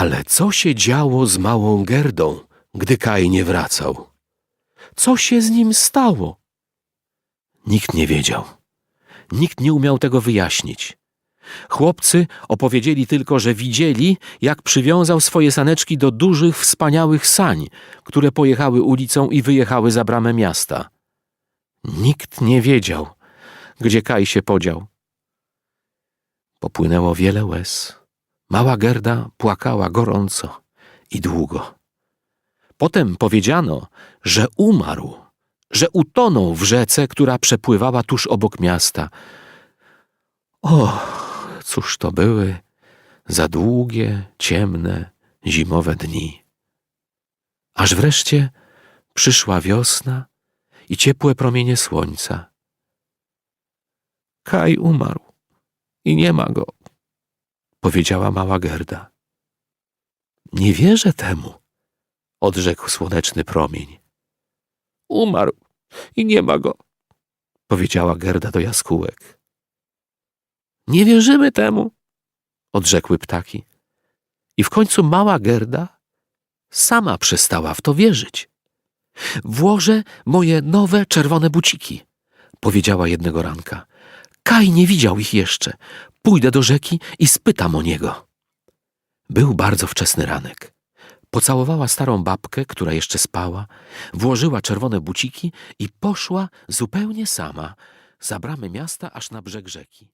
Ale co się działo z małą Gerdą, gdy Kaj nie wracał? Co się z nim stało? Nikt nie wiedział. Nikt nie umiał tego wyjaśnić. Chłopcy opowiedzieli tylko, że widzieli, jak przywiązał swoje saneczki do dużych, wspaniałych sań, które pojechały ulicą i wyjechały za bramę miasta. Nikt nie wiedział, gdzie Kaj się podział. Popłynęło wiele łez. Mała Gerda płakała gorąco i długo. Potem powiedziano, że umarł, że utonął w rzece, która przepływała tuż obok miasta. O, cóż to były za długie, ciemne, zimowe dni. Aż wreszcie przyszła wiosna i ciepłe promienie słońca. Kaj umarł i nie ma go, powiedziała mała Gerda. Nie wierzę temu, odrzekł słoneczny promień. Umarł i nie ma go, powiedziała Gerda do jaskółek. Nie wierzymy temu, odrzekły ptaki. I w końcu mała Gerda sama przestała w to wierzyć. Włożę moje nowe czerwone buciki, powiedziała jednego ranka. Kaj nie widział ich jeszcze. Pójdę do rzeki i spytam o niego. Był bardzo wczesny ranek. Pocałowała starą babkę, która jeszcze spała, włożyła czerwone buciki i poszła zupełnie sama za bramy miasta aż na brzeg rzeki.